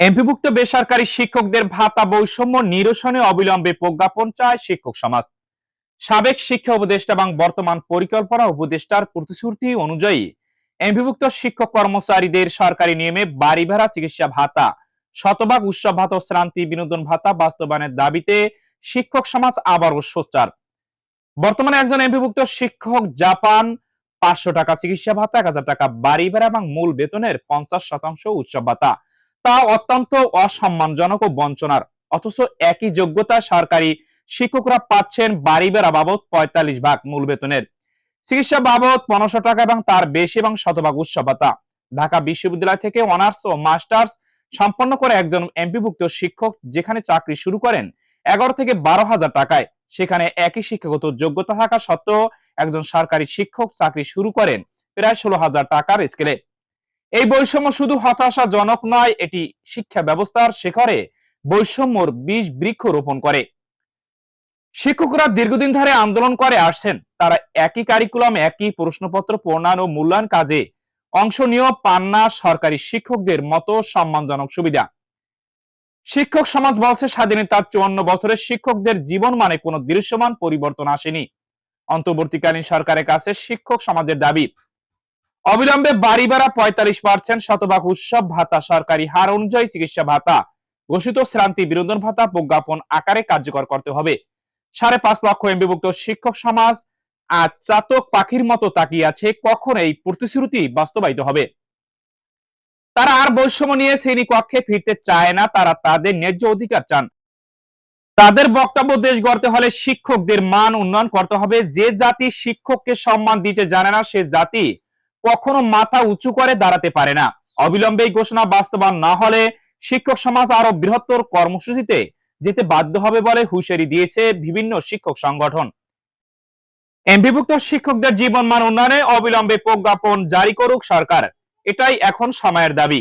এমপিভুক্ত বেসরকারি শিক্ষকদের ভাতা বৈষম্য নিরসনে অবিলম্বে প্রজ্ঞাপন চায় শিক্ষক সমাজ। সাবেক শিক্ষা উপদেষ্টা এবং বর্তমান পরিকল্পনা উপদেষ্টার প্রতিশ্রুতি অনুযায়ী এমপিভুক্ত শিক্ষক কর্মচারীদের সরকারি নিয়মে বাড়ি ভাড়া, চিকিৎসা ভাতা, শতভাগ উৎসব ভাতা শ্রান্তি বিনোদন ভাতা বাস্তবায়নের দাবিতে শিক্ষক সমাজ আবারও সোচ্চার বর্তমানে একজন এমপিভুক্ত শিক্ষক জাপান, পাঁচশো টাকা চিকিৎসা ভাতা, এক হাজার টাকা বাড়ি ভাড়া এবং মূল বেতনের পঞ্চাশ শতাংশ উৎসব ভাতা। তা অত্যন্ত অসম্মানজনক ও বঞ্চনার। অথচ একই যোগ্যতা সরকারি শিক্ষকরা পাচ্ছেন বাড়ি বেড়া বাবদ পঁয়তাল্লিশ ভাগ মূল বেতনের। চিকিৎসা বাবদ পনেরোশো টাকা এবং তার বেশি এবং শতভাগ উৎসব ভাতা। ঢাকা বিশ্ববিদ্যালয় থেকে অনার্স ও মাস্টার্স সম্পন্ন করে একজন এমপিভুক্ত শিক্ষক যেখানে চাকরি শুরু করেন এগারো থেকে বারো হাজার টাকায়। সেখানে একই শিক্ষাগত যোগ্যতা থাকা সত্ত্বেও একজন সরকারি শিক্ষক চাকরি শুরু করেন প্রায় ষোলো হাজার টাকার স্কেলে এই বৈষম্য শুধু হতাশাজনক নয়, এটি শিক্ষা ব্যবস্থার শেখরে বৈষম্যর বীজ বৃক্ষ রোপণ করে। শিক্ষকরা দীর্ঘদিন ধরে আন্দোলন করে আসছেন। তারা একই কারিকুলাম একই প্রশ্নপত্র, প্রণয়ন ও মূল্যায়ন কাজে অংশ নিয়েও পান না সরকারি শিক্ষকদের মতো সম্মানজনক সুবিধা। শিক্ষক সমাজ বলছে, স্বাধীনতার চুয়ান্ন বছরের শিক্ষকদের জীবন মানে কোনো দৃশ্যমান পরিবর্তন আসেনি। অন্তর্বর্তীকালীন সরকারের কাছে শিক্ষক সমাজের দাবি অবিলম্বে বাড়ি ভাড়া পঁয়তাল্লিশ পার্সেন্ট, শতভাগ উৎসব ভাতা, সরকারি হার অনুযায়ী চিকিৎসা ভাতা, ঘোষিত শ্রান্তি বিনোদন ভাতা প্রজ্ঞাপন আকারে কার্যকর করতে হবে। সাড়ে পাঁচ লক্ষ এমবিভুক্ত শিক্ষক সমাজ আজ চাতক পাখির মতো তাকিয়ে আছে, কখন এই প্রতিশ্রুতি বাস্তবায়িত হবে? তারা আর বৈষম্য নিয়ে শ্রেণি কক্ষে ফিরতে চায় না, তারা তাদের ন্যায্য অধিকার চান। তাদের বক্তব্য দেশ গড়তে হলে শিক্ষকদের মান উন্নয়ন করতে হবে। যে জাতি শিক্ষককে সম্মান দিতে জানে না, সে জাতি কখনো মাথা উঁচু করে দাঁড়াতে পারে না। অবিলম্বে এই ঘোষণা বাস্তবায়ন না হলে শিক্ষক সমাজ আরও বৃহত্তর কর্মসূচিতে যেতে বাধ্য হবে বলে হুঁশিয়ারি দিয়েছে বিভিন্ন শিক্ষক সংগঠন। এমপিভুক্ত শিক্ষকদের জীবন মান উন্নয়নে অবিলম্বে প্রজ্ঞাপন জারি করুক সরকার। এটাই এখন সময়ের দাবি।